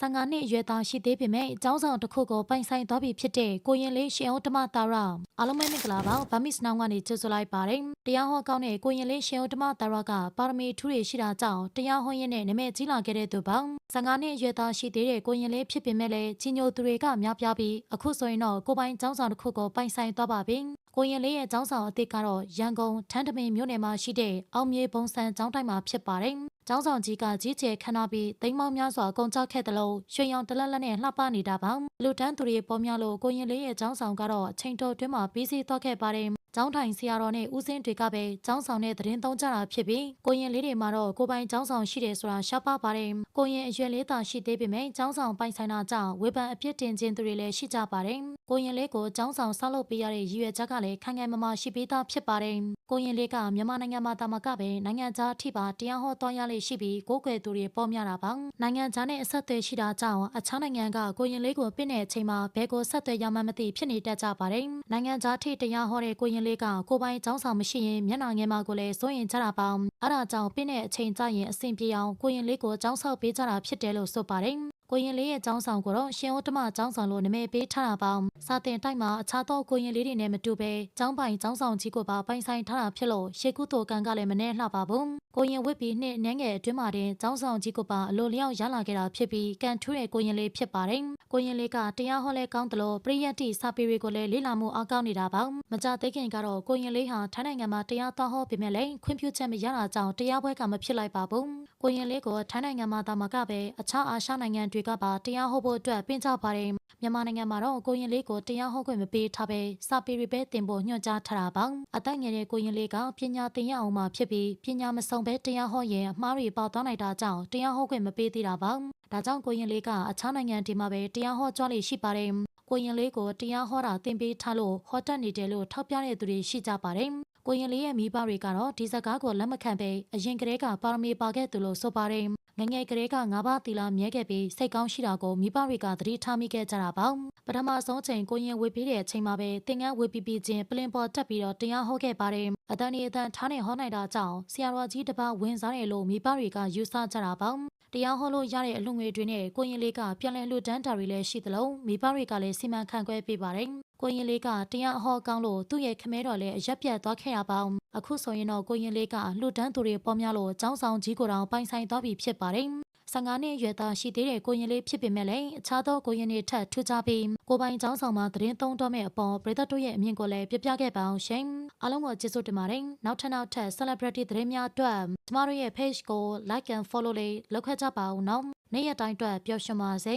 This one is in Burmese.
15နှစ်အရွယ်သားရှိသေးပေမဲ့ကျောင်းဆောင်တစ်ခုကိုပိုင်ဆိုင်သွားပြီဖြစ်တဲ့ကိုရင်လေးရှင်ဦးဓမ္မတာရအားလုံးပဲမင်္ဂလာပါဗမစ်နောင်ကနေကြိုဆိုလိုက်ပါတယ်တရားဟောကောင်းတဲ့ကိုရင်လေးရှင်ဦးဓမ္မတာရကပါရမီထူးတွေရှိတာကြောင့်တရားဟောရင်းနဲ့နာမည်ကြီးလာခဲ့တဲ့သူပေါ့15နှစ်အရွယ်သားရှိသေးတဲ့ကိုရင်လေးဖြစ်ပေမဲ့လည်းကြီးညိုသူတွေကများပြားပြီးအခုဆိုရင်တော့ကိုပိုင်ကျောင်းဆောင်တစ်ခုကိုပိုင်ဆိုင်သွားပါပြီကိုရင်လေးရဲ့ကျောင်းဆောင်အသစ်ကတော့ရန်ကုန်ထန်းတမင်မြို့နယ်မှာရှိတဲ့အောင်မြေပုံစံကျောင်းတိုင်းမှာဖြစ်ပါတယ်။ ကျောင်းဆောင်ကြီးကကြီးကျယ်ခမ်းနားပြီးတိမ်မောင်းများစွာကုန်ကျခဲ့တယ်လို့ရွှေရောင်တလက်လက်နဲ့လှပနေတာပါ။လူတန်းသူတွေပေါ်များလို့ကိုရင်လေးရဲ့ကျောင်းဆောင်ကတော့အချိန်တော်တွင်းမှာပြီးစီးသွားခဲ့ပါတယ်။ကျောင်းထိုင်ဆရာတော်နဲ့ဦးစင်းတွေကပဲကျောင်းဆောင်နဲ့သတင်းသုံးကြတာဖြစ်ပြီးကိုရင်လေးတွေမှာတော့ကိုပိုင်ကျောင်းဆောင်ရှိတယ်ဆိုတာရှားပါပါတယ်။ကိုရင်အရွယ်လေးသာရှိသေးပေမဲ့ကျောင်းဆောင်ပိုင်ဆိုင်တာကြောင့်ဝေဖန်အပြစ်တင်ခြင်းသူတွေလည်းရှိကြပါတယ်။ကိုရင်လေးကိုကျောင်းဆောင်ဆောက်လုပ်ပေးရတဲ့ရည်ရွယ်ချက်ကလည်းခိုင်ခိုင်မာမာရှိပေးသားဖြစ်ပါတယ်။ကိုရင်လေးကမြန်မာနိုင်ငံမှာတာမကပဲနိုင်ငံခြားအထိပါတရားဟောသွားရလေရှိပြီးကိုယ်ကွယ်သူတွေပေါ်များတာပါ။နိုင်ငံခြားနဲ့အဆက်အသွယ်ရှိတာကြောင့်အခြားနိုင်ငံကကိုရင်လေးကိုပြစ်နေတဲ့အချိန်မှာဘဲကိုဆက်သွယ်ရမှန်းမသိဖြစ်နေတတ်ကြပါတယ်။နိုင်ငံခြားထိတရားဟောတဲ့ကိုရင်လေးကကိုပိုင်ကျောင်းဆောင်မရှိရင်မျက်နှာငယ်မှာကိုလည်းစိုးရင်ကြတာပါ။အဲ့ဒါကြောင့်ပြစ်နေတဲ့အချိန်ကျရင်အဆင်ပြေအောင်ကိုရင်လေးကိုကျောင်းဆောက်ပေးကြတာဖြစ်တယ်လို့ဆိုပါတယ်။ကိုရင်လေးရဲ့ចောင်းဆောင်ကိုတော့ရှင်ဦးတမចောင်းဆောင်လို့နာမည်ပေးထားတာပါ စာတင်တိုက်မှာအခြားသောကိုရင်လေးတွေနဲ့မတူပဲចောင်းပိုင်ចောင်းဆောင်ကြီးကိုပါပိုင်ဆိုင်ထားတာဖြစ်လို့ရှေကုသိုလ်ကံကလည်းမနှဲလှပါဘူးကိုရင်ဝစ်ပြီးနှစ်နန်းငယ်အတွင်းမှာတင်ចောင်းဆောင်ကြီးကိုပါအလိုလျောက်ရလာခဲ့တာဖြစ်ပြီးကံထူးတဲ့ကိုရင်လေးဖြစ်ပါတယ်ကိုရင်လေးကတရားဟောလဲကောင်းတယ်လို့ပရိယတ်တိစာပေတွေကိုလည်းလေ့လာမှုအားကောင်းနေတာပါမကြသေးခင်ကတော့ကိုရင်လေးဟာထိုင်းနိုင်ငံမှာတရားတော်ဟောပေမဲ့လည်းခွင့်ပြုချက်မရတာကြောင့်တရားပွဲကမဖြစ်လိုက်ပါဘူးကိုရင်လေးကိုထိုင်းနိုင်ငံမှာတာမကပဲအခြားအာရှနိုင်ငံတွေကပါ တရားဟောဖို့အတွက်ပင်ကြပါတယ် မြန်မာနိုင်ငံမှာတော့ကိုရင်လေးကိုတရားဟောခွင့်မပေးထားပဲစာပေတွေပဲတင်ဖို့ညွှန်ကြားထားတာပါအသက်ငယ်တဲ့ကိုရင်လေးကပညာသင်ရအောင်မှဖြစ်ပြီးပညာမဆုံးပဲတရားဟောရင်အမှားတွေပေါသွားနိုင်တာကြောင့်တရားဟောခွင့်မပေးသေးတာပါဒါကြောင့်ကိုရင်လေးကအခြားနိုင်ငံဒီမှာပဲတရားဟောကြွားလေရှိပါတယ်ကိုရင်လေးကိုတရားဟောတာသင်ပေးထားလို့ဟောတတ်နေတယ်လို့ထောက်ပြတဲ့သူတွေရှိကြပါတယ် ကိုရင်လေးရဲ့မိဘတွေကတော့ဒီစကားကိုလက်မခံပဲအရင်ကတည်းကပါရမီပါခဲ့သူလို့ဆိုပါတယ်ငငယ်ကလေးကငါးပါးသီလမြဲခဲ့ပြီးစိတ်ကောင်းရှိတာကိုမိဘတွေကသတိထားမိခဲ့ကြတာပါပထမဆုံးချိန်ကိုရင်ဝေပြီးတဲ့အချိန်မှာပဲသင်္ကန်းဝေပြီးပြီးချင်းပလင်ပေါ်တက်ပြီးတော့တရားဟောခဲ့ပါတယ်အတန်ဒီအတန်ထားနေဟောနိုင်တာကြောင့်ဆရာတော်ကြီးတစ်ပါးဝင်စားတယ်လို့မိဘတွေကယူဆကြတာပါတရားဟောလို့ရတဲ့အလှငွေတွေနဲ့ကိုရင်လေးကပြန်လည်လှူဒန်းတာတွေလည်းရှိသလိုမိဘတွေကလည်းစီမံခန့်ခွဲပေးပါတယ်ကိုရင်လေးကတရားအဟောကောင်းလို့သူ့ရဲ့ခမဲတော်လည်းအရက်ပြတ်သွားခဲ့ရပါအောင်အခုဆိုရင်တော့ကိုရင်လေးကလှူဒန်းသူတွေပေါ်များလို့ចောင်းဆောင်ကြီးကိုတောင်ပိုင်ဆိုင်သွားပြီဖြစ်ပါတယ် 15နှစ်အရွယ်သားရှိသေးတဲ့ကိုရင်လေးဖြစ်ပေမဲ့လည်းအခြားသောကိုရင်တွေထက်ထူးခြားပြီးကိုပိုင်ចောင်းဆောင်မှာသတင်းသုံးတော့မဲ့အပေါ်ပရိသတ်တို့ရဲ့အမြင်ကိုလည်းပြပြခဲ့ပါအောင်ရှင်အားလုံးကိုကျေးဇူးတင်ပါတယ်နောက်ထပ်နောက်ထပ် celebrity သတင်းများအတွက်ကျမတို့ရဲ့ page ကို like and follow လေးလုပ်ခဲ့ကြပါဦးနော်နေ့ရက်တိုင်းအတွက်ပျော်ရွှင်ပါစေ